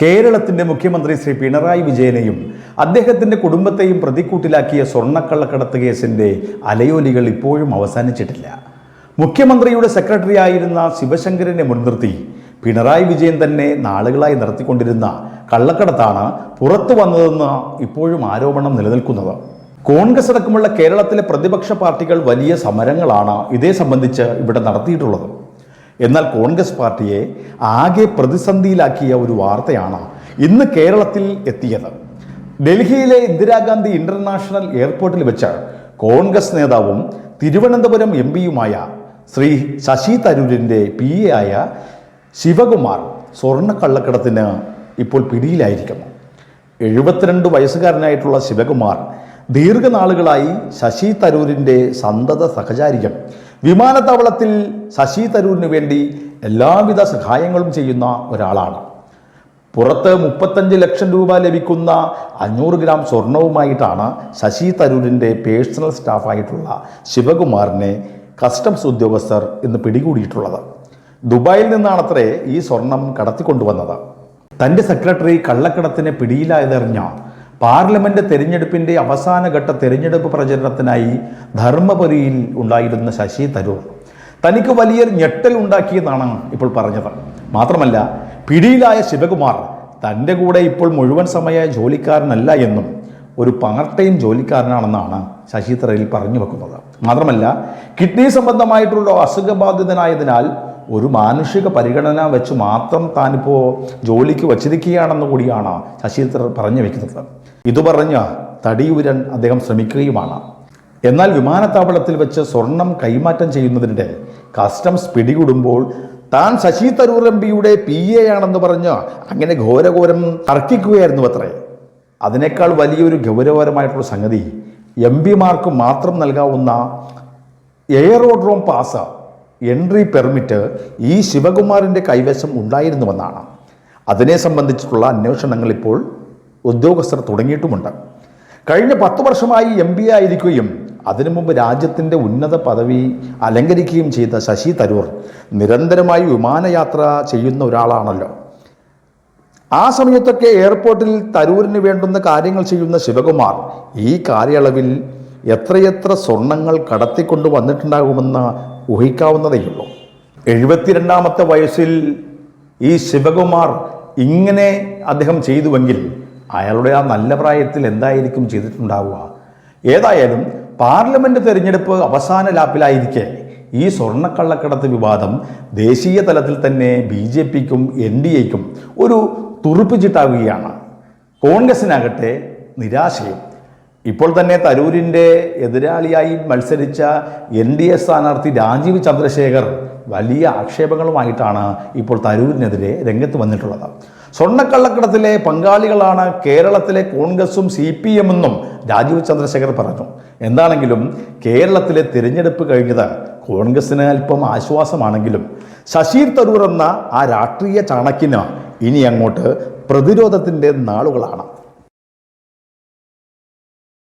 കേരളത്തിന്റെ മുഖ്യമന്ത്രി ശ്രീ പിണറായി വിജയനെയും അദ്ദേഹത്തിന്റെ കുടുംബത്തെയും പ്രതിക്കൂട്ടിലാക്കിയ സ്വർണക്കള്ളക്കടത്ത് കേസിന്റെ അലയോലികൾ ഇപ്പോഴും അവസാനിച്ചിട്ടില്ല. മുഖ്യമന്ത്രിയുടെ സെക്രട്ടറി ആയിരുന്ന ശിവശങ്കരനെ മുൻനിർത്തി പിണറായി വിജയൻ തന്നെ നാളുകളായി നടത്തിക്കൊണ്ടിരുന്ന കള്ളക്കടത്താണ് പുറത്തു വന്നതെന്ന് ഇപ്പോഴും ആരോപണം നിലനിൽക്കുന്നത്. കോൺഗ്രസ് അടക്കമുള്ള കേരളത്തിലെ പ്രതിപക്ഷ പാർട്ടികൾ വലിയ സമരങ്ങളാണ് ഇതേ സംബന്ധിച്ച് ഇവിടെ നടത്തിയിട്ടുള്ളത്. എന്നാൽ കോൺഗ്രസ് പാർട്ടിയെ ആകെ പ്രതിസന്ധിയിലാക്കിയ ഒരു വാർത്തയാണ് ഇന്ന് കേരളത്തിൽ എത്തിയത്. ഡൽഹിയിലെ ഇന്ദിരാഗാന്ധി ഇന്റർനാഷണൽ എയർപോർട്ടിൽ വെച്ച് കോൺഗ്രസ് നേതാവും തിരുവനന്തപുരം എം പിയുമായ ശ്രീ ശശി തരൂരിന്റെ പി എ ആയ ശിവകുമാർ സ്വർണക്കള്ളക്കടത്തിന് ഇപ്പോൾ പിടിയിലായിരിക്കുന്നു. എഴുപത്തിരണ്ട് വയസ്സുകാരനായിട്ടുള്ള ശിവകുമാർ ദീർഘനാളുകളായി ശശി തരൂരിന്റെ സന്തത സഹചാരികൾ വിമാനത്താവളത്തിൽ ശശി തരൂരിന് വേണ്ടി എല്ലാവിധ സഹായങ്ങളും ചെയ്യുന്ന ഒരാളാണ്. പുറത്ത് മുപ്പത്തഞ്ച് ലക്ഷം രൂപ ലഭിക്കുന്ന അഞ്ഞൂറ് ഗ്രാം സ്വർണവുമായിട്ടാണ് ശശി തരൂരിന്റെ പേഴ്സണൽ സ്റ്റാഫായിട്ടുള്ള ശിവകുമാറിനെ കസ്റ്റംസ് ഉദ്യോഗസ്ഥർ ഇന്ന് പിടികൂടിയിട്ടുള്ളത്. ദുബായിൽ നിന്നാണത്രേ ഈ സ്വർണം കടത്തിക്കൊണ്ടുവന്നത്. തന്റെ സെക്രട്ടറി കള്ളക്കടത്തിന് പിടിയിലായതെറിഞ്ഞ പാർലമെന്റ് തെരഞ്ഞെടുപ്പിന്റെ അവസാനഘട്ട തെരഞ്ഞെടുപ്പ് പ്രചരണത്തിനായി ധർമ്മപുരിയിൽ ഉണ്ടായിരുന്ന ശശി തരൂർ. തനിക്ക് വലിയ ഞെട്ടൽ ഉണ്ടാക്കിയെന്നാണ് ഇപ്പോൾ പറഞ്ഞത്. മാത്രമല്ല പിടിയിലായ ശിവകുമാർ തന്റെ കൂടെ ഇപ്പോൾ മുഴുവൻ സമയ ജോലിക്കാരനല്ല എന്നും ഒരു പാർട്ട് ടൈം ജോലിക്കാരനാണെന്നാണ് ശശി തരയിൽ പറഞ്ഞു വെക്കുന്നത്. മാത്രമല്ല കിഡ്നി സംബന്ധമായിട്ടുള്ള അസുഖബാധിതനായതിനാൽ ഒരു മാനുഷിക പരിഗണന വെച്ച് മാത്രം താനിപ്പോൾ ജോലിക്ക് വച്ചിരിക്കുകയാണെന്ന് കൂടിയാണ് ശശീന്ദ്രർ പറഞ്ഞു വയ്ക്കുന്നത് ഇത് പറഞ്ഞ് തടിയൂരൻ അദ്ദേഹം ശ്രമിക്കുകയുമാണ്. എന്നാൽ വിമാനത്താവളത്തിൽ വെച്ച് സ്വർണം കൈമാറ്റം ചെയ്യുന്നതിന്റെ കസ്റ്റംസ് പിടികൂടുമ്പോൾ താൻ ശശി തരൂർ എം പിയുടെ പി എ ആണെന്ന് പറഞ്ഞ് അങ്ങനെ ഘോരഘോരം തർക്കിക്കുകയായിരുന്നു അത്രേ. അതിനേക്കാൾ വലിയൊരു ഗൗരവകരമായിട്ടുള്ള സംഗതി എം പിമാർക്ക് മാത്രം നൽകാവുന്ന എയറോഡ്രോം പാസ്. എൻട്രി പെർമിറ്റ് ഈ ശിവകുമാറിന്റെ കൈവശം ഉണ്ടായിരുന്നുവെന്നാണ്. അതിനെ സംബന്ധിച്ചിട്ടുള്ള അന്വേഷണങ്ങൾ ഇപ്പോൾ ഉദ്യോഗസ്ഥർ തുടങ്ങിയിട്ടുമുണ്ട്. കഴിഞ്ഞ പത്ത് വർഷമായി എം പി ആയിരിക്കുകയും അതിനു മുമ്പ് രാജ്യത്തിന്റെ ഉന്നത പദവി അലങ്കരിക്കുകയും ചെയ്ത ശശി തരൂർ നിരന്തരമായി വിമാനയാത്ര ചെയ്യുന്ന ഒരാളാണല്ലോ. ആ സമയത്തൊക്കെ എയർപോർട്ടിൽ തരൂരിന് വേണ്ടുന്ന കാര്യങ്ങൾ ചെയ്യുന്ന ശിവകുമാർ ഈ കാലയളവിൽ എത്രയെത്ര സ്വർണങ്ങൾ കടത്തിക്കൊണ്ട് വന്നിട്ടുണ്ടാകുമെന്ന് ഊഹിക്കാവുന്നതേയുള്ളൂ. എഴുപത്തിരണ്ടാമത്തെ വയസ്സിൽ ഈ ശിവകുമാർ ഇങ്ങനെ അദ്ദേഹം ചെയ്തുവെങ്കിൽ അയാളുടെ ആ നല്ല പ്രായത്തിൽ എന്തായിരിക്കും ചെയ്തിട്ടുണ്ടാവുക? ഏതായാലും പാർലമെന്റ് തെരഞ്ഞെടുപ്പ് അവസാന ലാപ്പിലായിരിക്കെ ഈ സ്വർണക്കള്ളക്കടത്ത് വിവാദം ദേശീയ തലത്തിൽ തന്നെ ബി ജെ പിക്കും എൻ ഡി എക്കും ഒരു തുറുപ്പിച്ചിട്ടാവുകയാണ് കോൺഗ്രസിനാകട്ടെ നിരാശയും ഇപ്പോൾ തന്നെ തരൂരിന്റെ എതിരാളിയായി മത്സരിച്ച എൻ ഡി എ സ്ഥാനാർത്ഥി രാജീവ് ചന്ദ്രശേഖർ വലിയ ആക്ഷേപങ്ങളുമായിട്ടാണ് ഇപ്പോൾ തരൂരിനെതിരെ രംഗത്ത് വന്നിട്ടുള്ളത്. സ്വർണക്കള്ളക്കടത്തിലെ പങ്കാളികളാണ് കേരളത്തിലെ കോൺഗ്രസും സി പി എമ്മെന്നും രാജീവ് ചന്ദ്രശേഖർ പറഞ്ഞു. എന്താണെങ്കിലും കേരളത്തിലെ തിരഞ്ഞെടുപ്പ് കഴിഞ്ഞത് കോൺഗ്രസിന് അല്പം ആശ്വാസമാണെങ്കിലും ശശീർ തരൂർ എന്ന ആ രാഷ്ട്രീയ ചാണക്കിന് ഇനി അങ്ങോട്ട് പ്രതിരോധത്തിന്റെ നാളുകളാണ്.